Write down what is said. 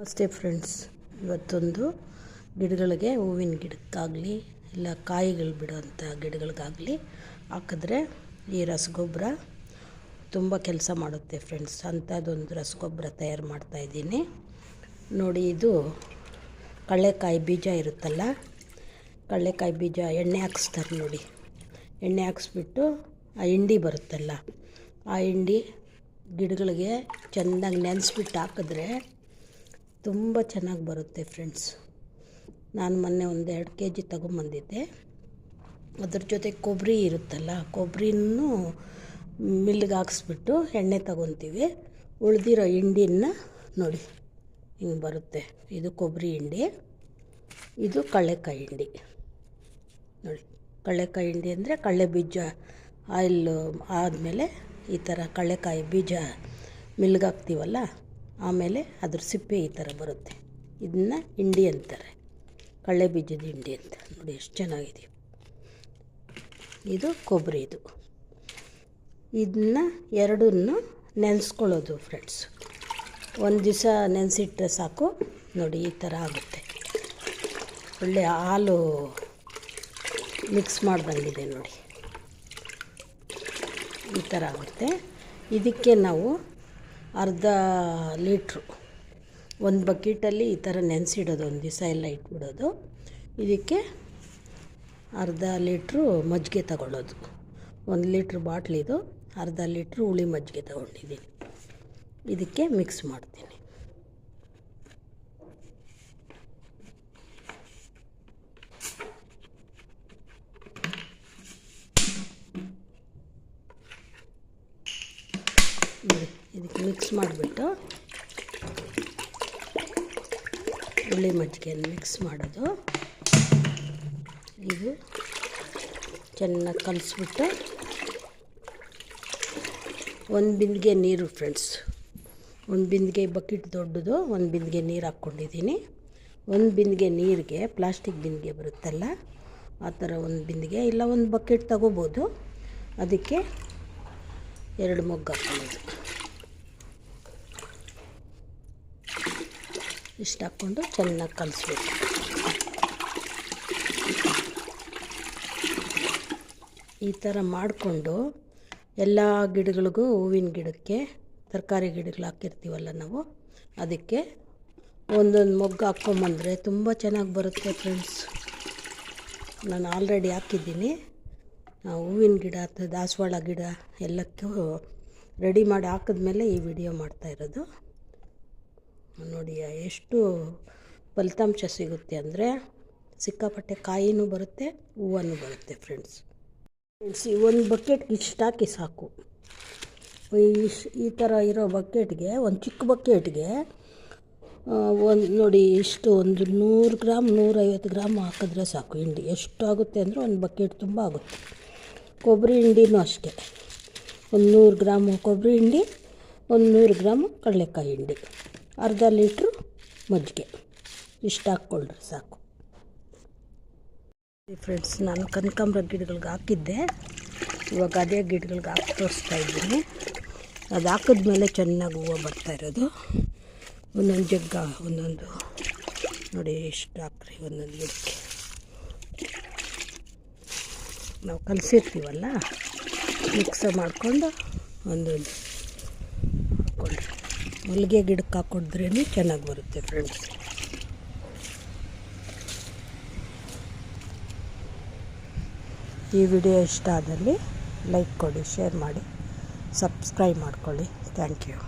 ನಮಸ್ತೆ ಫ್ರೆಂಡ್ಸ್. ಇವತ್ತೊಂದು ಗಿಡಗಳಿಗೆ ಹೂವಿನ ಗಿಡಕ್ಕಾಗಲಿ, ಇಲ್ಲ ಕಾಯಿಗಳು ಬಿಡೋಂಥ ಗಿಡಗಳಿಗಾಗಲಿ ಹಾಕಿದ್ರೆ ಈ ರಸಗೊಬ್ಬರ ತುಂಬ ಕೆಲಸ ಮಾಡುತ್ತೆ ಫ್ರೆಂಡ್ಸ್. ಅಂಥದ್ದೊಂದು ರಸಗೊಬ್ಬರ ತಯಾರು ಮಾಡ್ತಾಯಿದ್ದೀನಿ ನೋಡಿ, ಇದು ಕಡಲೆಕಾಯಿ ಬೀಜ ಇರುತ್ತಲ್ಲ, ಕಡಲೆಕಾಯಿ ಬೀಜ ಎಣ್ಣೆ ಹಾಕಿಸ್ತಾರೆ ನೋಡಿ. ಎಣ್ಣೆ ಹಾಕ್ಸ್ಬಿಟ್ಟು ಆ ಹಿಂಡಿ ಬರುತ್ತಲ್ಲ, ಆ ಹಿಂಡಿ ಗಿಡಗಳಿಗೆ ಚೆಂದಾಗಿ ನೆನೆಸ್ಬಿಟ್ಟು ಹಾಕಿದ್ರೆ ತುಂಬ ಚೆನ್ನಾಗಿ ಬರುತ್ತೆ ಫ್ರೆಂಡ್ಸ್ ನಾನು ಮೊನ್ನೆ ಒಂದು ಎರಡು ಕೆ ಜಿ ತೊಗೊಂಬಂದಿದ್ದೆ. ಅದ್ರ ಜೊತೆ ಕೊಬ್ಬರಿ ಇರುತ್ತಲ್ಲ ಕೊಬ್ಬರಿನೂ ಮಿಲ್ಗೆ ಹಾಕ್ಸ್ಬಿಟ್ಟು ಎಣ್ಣೆ ತಗೊತೀವಿ. ಉಳಿದಿರೋ ಹಿಂಡಿನ ನೋಡಿ, ಹಿಂಗೆ ಬರುತ್ತೆ. ಇದು ಕೊಬ್ಬರಿ ಹಿಂಡಿ, ಇದು ಕಳ್ಳೆಕಾಯಿ ಹಿಂಡಿ. ನೋಡಿ, ಕಳ್ಳೆಕಾಯಿ ಹಿಂಡಿ ಅಂದರೆ ಕಳ್ಳೆ ಬೀಜ, ಆಯಿಲ್ ಆದಮೇಲೆ ಈ ಥರ ಕಳ್ಳೆಕಾಯಿ ಬೀಜ ಮಿಲ್ಗೆ ಹಾಕ್ತೀವಲ್ಲ ಆಮೇಲೆ ಅದ್ರ ಸಿಪ್ಪೆ ಈ ಥರ ಬರುತ್ತೆ. ಇದನ್ನ ಹಿಂಡಿ ಅಂತಾರೆ. ಕಳ್ಳೆ ಬೀಜದ ಹಿಂಡಿ ಅಂತ. ನೋಡಿ ಎಷ್ಟು ಚೆನ್ನಾಗಿದೆ. ಇದು ಕೊಬ್ಬರಿ ಇದು. ಇದನ್ನ ಎರಡನ್ನು ನೆನೆಸ್ಕೊಳ್ಳೋದು ಫ್ರೆಂಡ್ಸ್ ಒಂದು ದಿವಸ ನೆನೆಸಿಟ್ರೆ ಸಾಕು. ನೋಡಿ ಈ ಥರ ಆಗುತ್ತೆ. ಒಳ್ಳೆ ಹಾಲು ಮಿಕ್ಸ್ ಮಾಡ್ದಂಗಿದೆ ನೋಡಿ. ಈ ಥರ ಆಗುತ್ತೆ. ಇದಕ್ಕೆ ನಾವು ಅರ್ಧ ಲೀಟ್ರು. ಒಂದು ಬಕೆಟಲ್ಲಿ ಈ ಥರ ನೆನೆಸಿಡೋದು, ಒಂದು ದಿವಸ ಎಲ್ಲ ಇಟ್ಬಿಡೋದು. ಇದಕ್ಕೆ ಅರ್ಧ ಲೀಟ್ರು ಮಜ್ಜಿಗೆ ತಗೊಳ್ಳೋದು. ಒಂದು ಲೀಟ್ರ್ ಬಾಟ್ಲಿದು ಅರ್ಧ ಲೀಟ್ರು ಹುಳಿ ಮಜ್ಜಿಗೆ ತಗೊಂಡಿದ್ದೀನಿ. ಇದಕ್ಕೆ ಮಿಕ್ಸ್ ಮಾಡ್ತೀನಿ ನೋಡಿ ಇದಕ್ಕೆ ಮಿಕ್ಸ್ ಮಾಡಿಬಿಟ್ಟು ಹುಳಿ ಮಜ್ಜಿಗೆಯನ್ನು ಮಿಕ್ಸ್ ಮಾಡೋದು. ಇದು ಚೆನ್ನಾಗಿ ಕಲಿಸ್ಬಿಟ್ಟು ಒಂದು ಬಿಂದಿಗೆ ನೀರು ಫ್ರೆಂಡ್ಸ್ ಒಂದು ಬಿಂದಿಗೆ ಬಕೆಟ್ ದೊಡ್ಡದು, ಒಂದು ಬಿಂದಿಗೆ ನೀರು ಹಾಕ್ಕೊಂಡಿದ್ದೀನಿ. ಒಂದು ಬಿಂದಿಗೆ ನೀರಿಗೆ ಪ್ಲಾಸ್ಟಿಕ್ ಬಿಂದಿಗೆ ಬರುತ್ತಲ್ಲ, ಆ ಥರ ಒಂದು ಬಿಂದಿಗೆ ಇಲ್ಲ ಒಂದು ಬಕೆಟ್ ತಗೋಬೋದು. ಅದಕ್ಕೆ ಎರಡು ಮೊಗ್ಗು ಹಾಕ್ಕೊಳ್ಳೋದು ಇಷ್ಟು ಹಾಕ್ಕೊಂಡು ಚೆನ್ನಾಗಿ ಕಲಿಸ್ಬೇಕು. ಈ ಥರ ಮಾಡಿಕೊಂಡು ಎಲ್ಲ ಗಿಡಗಳಿಗೂ ಹೂವಿನ ಗಿಡಕ್ಕೆ ತರಕಾರಿ ಗಿಡಗಳು ಹಾಕಿರ್ತೀವಲ್ಲ ನಾವು, ಅದಕ್ಕೆ ಒಂದೊಂದು ಮೊಗ್ಗು ಹಾಕ್ಕೊಂಬಂದರೆ ತುಂಬ ಚೆನ್ನಾಗಿ ಬರುತ್ತೆ ಫ್ರೆಂಡ್ಸ್ ನಾನು ಆಲ್ರೆಡಿ ಹಾಕಿದ್ದೀನಿ. ಹೂವಿನ ಗಿಡ ದಾಸವಾಳ ಗಿಡ ಎಲ್ಲಕ್ಕೂ ರೆಡಿ ಮಾಡಿ ಹಾಕಿದ್ಮೇಲೆ ಈ ವಿಡಿಯೋ ಮಾಡ್ತಾಯಿರೋದು ನೋಡಿ, ಎಷ್ಟು ಫಲಿತಾಂಶ ಸಿಗುತ್ತೆ ಅಂದರೆ ಸಿಕ್ಕಾಪಟ್ಟೆ ಕಾಯಿನೂ ಬರುತ್ತೆ ಹೂವನ್ನು ಬರುತ್ತೆ ಫ್ರೆಂಡ್ಸ್ ಫ್ರೆಂಡ್ಸ್ ಈ ಒಂದು ಬಕೆಟ್ಗೆ ಇಷ್ಟು, ಹಾಕಿ ಸಾಕು. ಈ ಥರ ಇರೋ ಬಕೆಟ್ಗೆ ಒಂದು ಚಿಕ್ಕ ಬಕೆಟ್ಗೆ ಒಂದು ನೋಡಿ, ಇಷ್ಟು ಒಂದು ನೂರು ಗ್ರಾಮ್, ನೂರೈವತ್ತು ಗ್ರಾಮ್ ಹಾಕಿದ್ರೆ ಸಾಕು ಹಿಂಡಿ. ಎಷ್ಟಾಗುತ್ತೆ ಅಂದರೆ ಒಂದು ಬಕೆಟ್ ತುಂಬ ಆಗುತ್ತೆ. ಕೊಬ್ಬರಿ ಹಿಂಡಿನೂ ಅಷ್ಟೇ. ಒಂದು ನೂರು ಗ್ರಾಮು ಕೊಬ್ಬರಿ ಹಿಂಡಿ, ಒಂದು ನೂರು ಗ್ರಾಮು ಕಡಲೆಕಾಯಿ ಹಿಂಡಿ. ಅರ್ಧ ಲೀಟ್ರು ಮಜ್ಜಿಗೆ. ಇಷ್ಟು ಹಾಕ್ಕೊಳ್ರಿ, ಸಾಕು. ಫ್ರೆಂಡ್ಸ್ ನಾನು ಕನಕಾಂಬ್ರ ಗಿಡಗಳಿಗೆ ಹಾಕಿದ್ದೆ. ಇವಾಗ ಅದೇ ಗಿಡಗಳಿಗೆ ಹಾಕಿ ತೋರಿಸ್ತಾ ಇದ್ದೀನಿ. ಅದು ಹಾಕಿದ್ಮೇಲೆ ಚೆನ್ನಾಗಿ ಹೂವು ಬರ್ತಾ ಇರೋದು. ಒಂದೊಂದು ಜಗ್ಗ, ಒಂದೊಂದು. ನೋಡಿ ಎಷ್ಟು ಹಾಕ್ರಿ, ಒಂದೊಂದು ಗಿಡಕ್ಕೆ. ನಾವು ಕಲಸಿರ್ತೀವಲ್ಲ? ಮಿಕ್ಸ್ ಮಾಡಿಕೊಂಡು ಒಂದೊಂದು. ಮಲ್ಲಿಗೆ ಗಿಡಕ್ಕೆ ಹಾಕ್ಕೊಡಿದ್ರೇ ಚೆನ್ನಾಗಿ ಬರುತ್ತೆ ಫ್ರೆಂಡ್ಸ್ ಈ ವಿಡಿಯೋ ಇಷ್ಟ ಆದಲ್ಲಿ ಲೈಕ್ ಕೊಡಿ ಶೇರ್ ಮಾಡಿ ಸಬ್ಸ್ಕ್ರೈಬ್ ಮಾಡ್ಕೊಳ್ಳಿ. Thank you